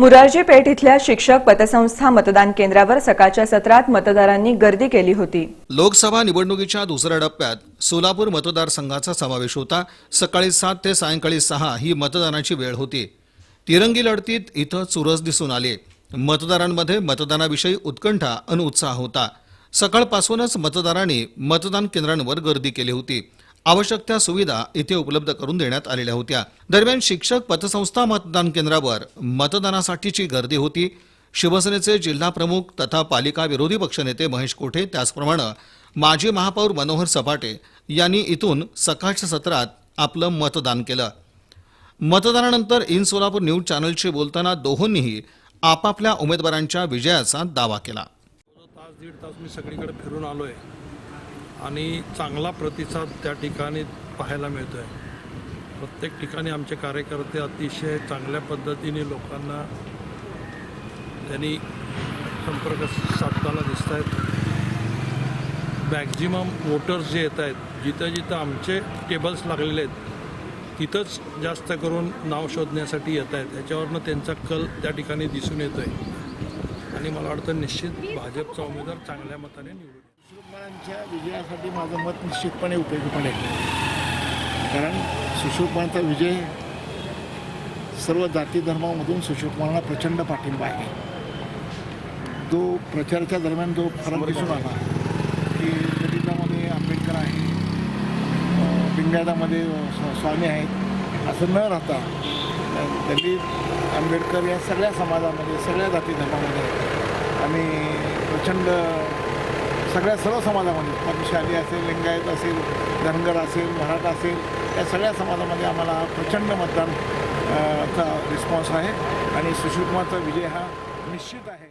मुरारजी पेठ इथल्या शिक्षक पतसंस्था मतदान केंद्रावर सकाळच्या सत्रात मतदारांनी गर्दी केली होती. लोकसभा निवडणुकीच्या दुसऱ्या टप्प्यात सोलापूर मतदारसंघाचा समावेश होता. सकाळी सात ते सायंकाळी सहा ही मतदानाची वेळ होती. तिरंगी लढतीत इथं चुरस दिसून आले. मतदारांमध्ये मतदानाविषयी उत्कंठा अन उत्साह होता. सकाळपासूनच मतदारांनी मतदान केंद्रांवर गर्दी केली होती. आवश्यक त्या सुविधा इथे उपलब्ध करून देण्यात आलेल्या होत्या. दरम्यान शिक्षक पतसंस्था मतदान केंद्रावर मतदानासाठीची गर्दी होती. शिवसेनेचे जिल्हा प्रमुख तथा पालिका विरोधी पक्षनेते महेश कोठे त्याचप्रमाणे माजी महापौर मनोहर सपाटे यांनी इथून सकाळच्या सत्रात आपलं मतदान केलं. मतदानानंतर इन सोलापूर न्यूज चॅनलशी बोलताना दोहोंनीही आपापल्या उमेदवारांच्या विजयाचा दावा केला. तास दीड तास मी सगळीकडे फिरून आलो आहे आणि चांगला प्रतिसाद त्या ठिकाणी पाहायला मिळतो आहे प्रत्येक ठिकाणी आमचे कार्यकर्ते अतिशय चांगल्या पद्धतीने लोकांना त्यांनी संपर्क साधताना दिसत आहेत मॅक्झिमम वोटर्स जे येत आहेत जिथं जिथं आमचे टेबल्स लागलेले आहेत तिथंच जास्त करून नाव शोधण्यासाठी येत आहेत त्याच्यावरनं त्यांचा कल त्या ठिकाणी दिसून येतो आहे आणि मला वाटतं निश्चित भाजपचा उमेदवार चांगल्या मताने निवडून सुषुप्मांच्या विजयासाठी माझं मत निश्चितपणे उपयोगी पडेल. कारण सुषुप्मांचा विजय सर्व जाती धर्मामधून सुषुप्मांना प्रचंड पाठिंबा आहे. तो प्रचाराच्या दरम्यान जो फरक दिसून आला की दलितामध्ये आंबेडकर आहे स्व- स्वामी आहेत असं न राहता दलित आंबेडकर या सगळ्या समाजामध्ये सगळ्या जाती धर्मामध्ये आम्ही प्रचंड सगळ्या सर्व समाजामध्ये पक्षशाली असेल लिंगायत असेल धनगर असेल मराठा असेल या सगळ्या समाजामध्ये आम्हाला प्रचंड मतदान चा रिस्पॉन्स आहे. आणि सुशीलकुमारचा विजय हा निश्चित आहे.